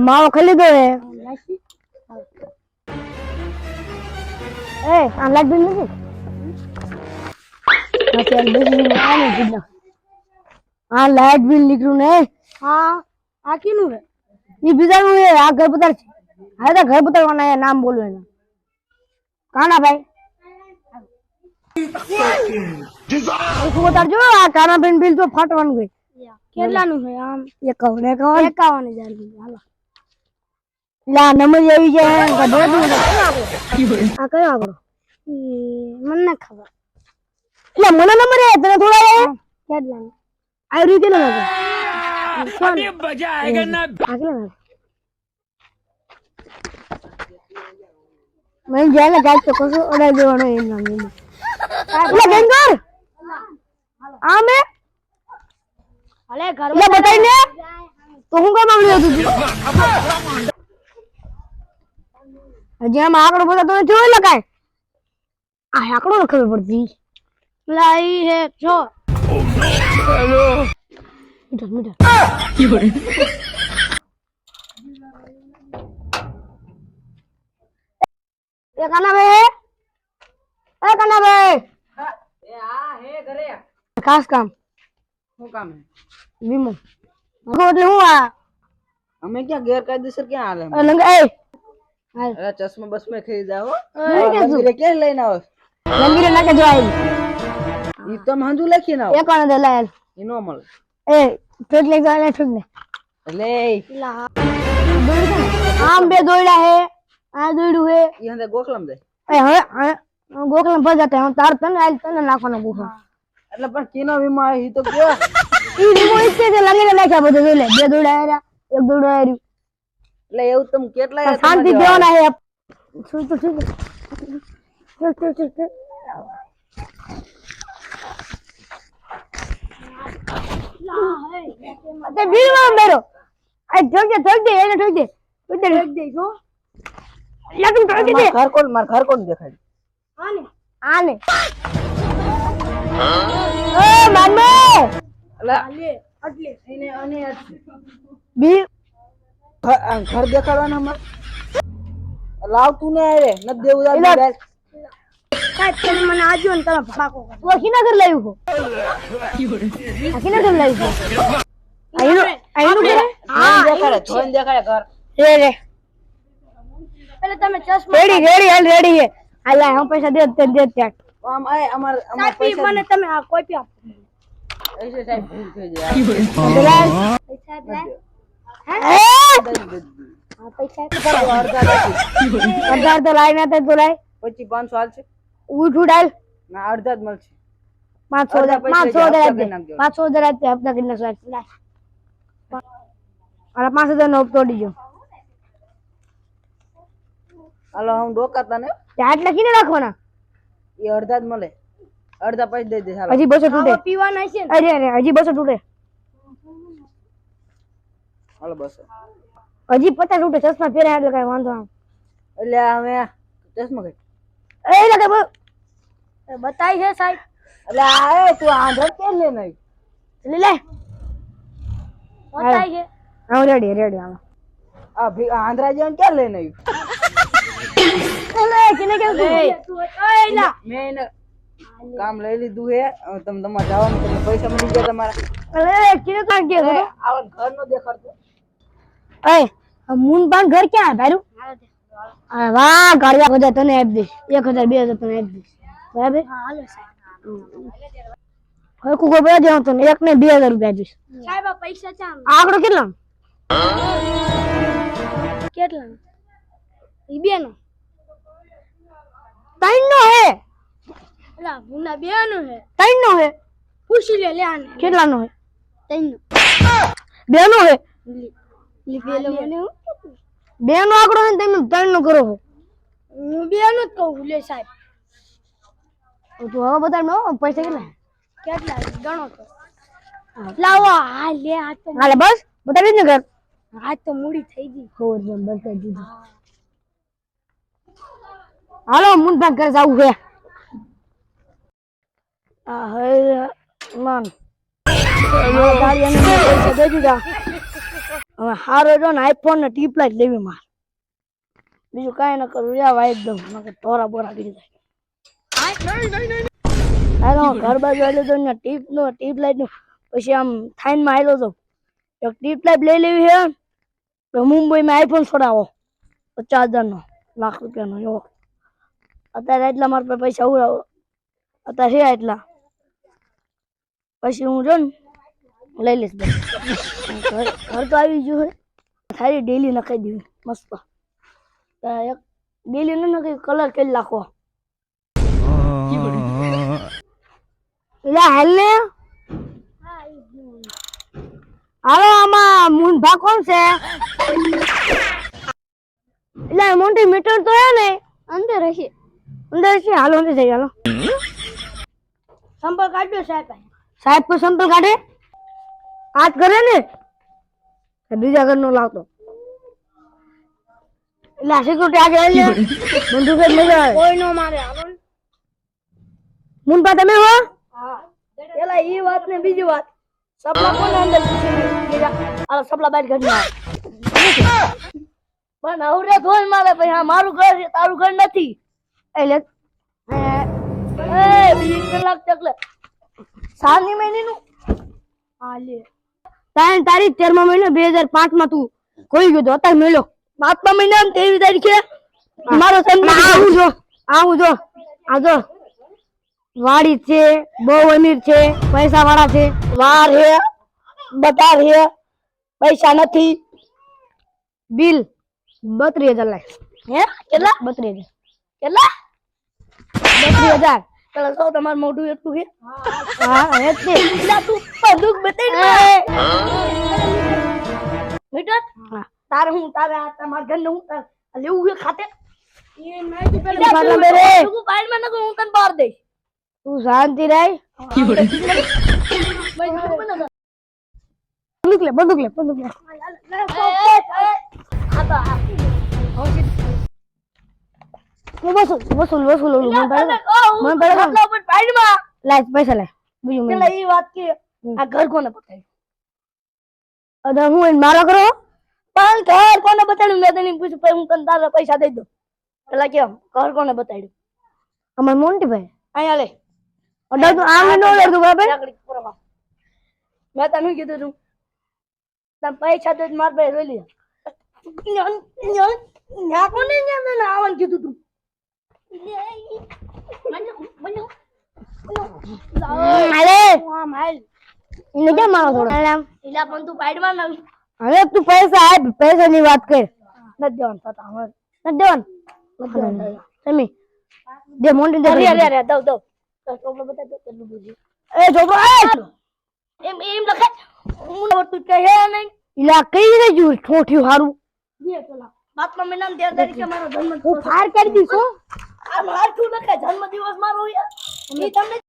માવો ખાઈ દો હે. એ આમ લાઈટ બિલ નથી આ લાઈટ બિલ નીકળ્યું ને હા આ કીનું રે ઈ બીજાનું એ આ ઘર પતાર છે. હા તો ઘર પતારવાના એ નામ બોલું એના. કાના ભાઈ? બતાડજો આ કાના બેન બિલ તો ફાટવાનું ગઈ કેટલાનું છે આમ? એકાવન એકાવન. એકાવન હજાર હાલો. લા નમજ આવી જાય કે દો દો આ કયો આપણો મને ખબર. એટલે મને નંબર એ તને થોડા એ કેટલા આ રીતે ના અબે મજા આયેગા ના. આગલા ના મને જાય ને ગાય તો કશો ઓડાઈ દેવાનો એમ નામ નહીં એટલે ગંગર! આ મે? અલે ઘર બતાઈ ને. તો હું કામ આવ્યો તું હજી આમ આંકડો બધા તો જોઈ લગાય આ આંકડો ન ખબર પડતી. લાઈ હે જો. મીટર મીટર એ કાના ભાઈ એ કાના ભાઈ એ આ હે ઘરે. ખાસ કામ. શું કામ હે? વીમો એટલે હું આ? અમે ક્યાં ગેરકાયદેસર ક્યાં હાલે? લંગ એ હાલ અરે ચશ્મા બસમે ખાઈ જાવ કે? મંદિરે ક્યાં લઈને આવો? લંગીરે નાકે જો આવી ઈ તો હંજુ લખી ના એ કોણ દે લાયલ ઈ નો મળે. એ ઠોક લે જા લે ઠોક ને લે. આમ બે દોયડા હે આ દોયડું હે. ઈ હંદે ગોખલમ દે એ હવે હવે ગોકલમ ભજાતે હું તાર તને આલ તને નાખવાનો ગુફા એટલે પણ કીનો વીમો ઈ તો કે ઈ રીમો ઈચ્છે છે લંગીરે નાખ્યા બધું જોઈ લે. બે દોડા હેરા એક દોડો હેર્યું એટલે એવું તમે કેટલા શાંતિ દેવાના હે સુઈ તો સુઈ તે બીડમાં બેરો આ ઠોક દે એને જોગે દે ઠોક દે દે જો દે. ઘર કોણ માર ઘર કોણ દેખાય. આને. આને. એ મામો એટલે એને અને બી ઘર આ ઘર દેખાડવાના અમાર લાવતું ને આવે નથી દેવું એલા. દાદા કાઈ તમે મને આજો ને તમે ફટાકો કરો ઓ કિના ઘર લાવ્યું હો આ કિના ઘર લાવ્યું હો આઈનો આઈનો ઘર જોઈને દેખાડે જોઈને દેખાડે ઘર રે રે પેલે તમે ચશ્મા રેડી રેડી હાલ રેડી હે હાલ હું પૈસા દે દે દે ત્યાં આમ આય અમાર અમાર પૈસા મને તમે આ કોઈ પી આપો પૈસા સાહેબ ભૂલ થઈ જાય દલાલ અડધા અડધા લાઈ ના તો લાઈ પછી પાંચસો હાલશે ઉઠ ઉડાલ ના અડધા જ મળશે પાંચસો પાંચસો હજાર. પાંચસો હજાર હપ્તા નાખજો અરે પાંચ હજાર નો હપ્તો દીજો હાલો હું ડોકાતા ને. આટલા લખીને રાખવાના? એ અડધા જ મળે. અડધા પૈસા દઈ દે હાલો. હજી બસો તૂટે. પીવાના છે અરે અરે હજી બસો તૂટે. હાલો બસ. હજી પચાસ ઉઠે ચશ્મા પહેર્યા એટલે કઈ વાંધો એટલે હવે ચશ્મા કઈ એ લગે બતાઈ છે સાહેબ. એટલે આ તું આંધળ કે લે નહીં લે લે. બતાઈ છે. હા રેડી રેડી આમાં આ ભી આંધળા લઈને આવી? લે કેને કેમ તું? મેં કામ લઈ લીધું હે. તમે તમારે જવાનું પૈસા મળી ગયા તમારા. અરે કેને આવા ઘર નો દેખાડતો. આ મૂન પાન ઘર ક્યાં ભાઈરું? અરે વાહ ગાડિયા બધા તને આપી દઈશ. એક હજાર બે હજાર તને આપી દઈશ. બરાબર? હવે કુકો બે દેવા તને. એક ને બે હજાર રૂપિયા આપીશ. સાહેબ પૈસા ચાલ આંકડો કેટલા? કેટલા? ઈ બે નો ત્રણ નો હે. ભૂના બે નો હે. ત્રણ નો હે. પૂછી લે લે આને. કેટલા નો હે? ત્રણ નો બે નો હું બે નો આંકડો હે ને તમે ત્રણ નો કરો હું. બે નો જ કહું લે સાહેબ. તો હવે બધા પૈસા કેટલા? હે? કેટલા? ગણો તો. લાવો હા લે આ તો હાલે બસ. બતાવી ને ઘર. આ તો મૂડી થઈ ગઈ. ખબર છે બતાવી દીધું. હાલો મૂન ભાગ ઘર જવું છે આ હે માન ગાડી એને પૈસા દઈ દીધા. હવે હારો જો ને આઈફોન ને ટીપ જ લેવી માર. બીજું કાંઈ ન કરું યા વાઈટ દઉં, નકર ટોરા બોરા કરી જાય. હાલો ઘર બાજુ આવેલો તો ને નો પછી આમ થાઈન આવેલો તો. એક ટીપ લઈ લેવી છે તો મુંબઈ માં આઈફોન છોડાવો. પચાસ હજારનો લાખ રૂપિયાનો એવો. અત્યારે એટલા મારા પાસે ઉડાવો. અત્યારે એટલા. પછી હું જો ને લઈ લઈશ ઘર ઘર તો આવી ગયું હોય. સારી ડેલી નખાઈ દેવી મસ્ત. એક ડેલી ન નખાઈ કલર કરી નાખો લે હાલ ને હાલો આમાં મૂંઢા કોણ છે? એટલે મોટી મીટર તો હે ને અંદર હશે. અંદર હશે? હાલો અંદર જઈ હાલો. સંપર્ક કાઢ્યો સાહેબ. સાહેબ કોઈ સંપર્ક કાઢે? આજ કરે ને બીજા ઘરનો લાવતો. એટલે આ સિક્યુરિટી આગે આવી લે બંદૂક જ લઈ આવે. કોઈ નો મારે મુનપા તમે હો? પેલા ઈ વાત ને બીજી વાત. સપલા કોને અંદર ઘૂસી આ સપલા બાઈટ ઘરની આવે પણ હવરે ધોઈ મારે પછી હા મારું ઘર છે તારું ઘર નથી. એટલે એ બીજી કલાક ચકલે. મહિની નું હા લે. તારી તારીખ તેરમા મહિનો બે હજાર પાંચમાં તું કોઈ ગયો અત્યારે મેળો પાંચમા મહિના તેવી તારીખે? મારો જન્મ આવું જો. આવું જો. આ જો. વાડી છે બહુ અમીર છે પૈસા વાળા છે. વાર હે બતાર હે પૈસા નથી. બિલ બત્રીસ હજાર લાખ. હે કેટલા? બત્રીસ હજાર. કેટલા? બત્રીસ હજાર. ચાલો સૌ તમારું મોઢું એટલું છે હા એટલે એટલે તું બધું બતાવી મીટર તારે હું તારે આ તમારા ઘરને હું તારે આ લેવું છે ખાતે? એ મેં પેલા પેલા તું રે. તું બાઈડમાં નકર હું તને બહાર દઈશ. તું શાંતિ રહી બંદૂક લે બંદૂક લે બંદૂક લે. હું વસૂલ વસૂલ વસૂલ ઓલું મને પડે મને પડે લાય પૈસા લાય બીજું મને એ વાત કે આ ઘર કોને બતાવ્યું? અરે હું એને મારો કરો પણ ઘર કોને બતાડ્યું મેં તને પૂછ્યું પછી હું તને તારા પૈસા દઈ દઉં. પેલા કેમ ઘર કોને બતાડ્યું અમાર મોન્ટી ભાઈ. અહીંયા લે. અડર તું આમ નો અડર તું બરાબર? મેં તને કીધું તું? તને પૈસા દઈ માર ભાઈ રોઈ લીધા કોને મેં આવવાનું કીધું તું. હવે તું પૈસા આપ પૈસા ની વાત કર. નથી દેવાનું નથી દેવાનું? તમે દે મોન્ટી દે અરે અરે અરે દઉં દઉં. ચોપડો બતા દો કેટલું બુજી એ ચોપડો એમ એમ લખે. હું તું કહે નહીં. ઇલા કઈ રીતે જુ ઠોઠ્યું હારું. દે પેલા બાપા મહિના તેર તારીખે મારો જન્મ હું ફાર કરી દીધો આ મારતું લખે જન્મ દિવસ મારો યાર તમને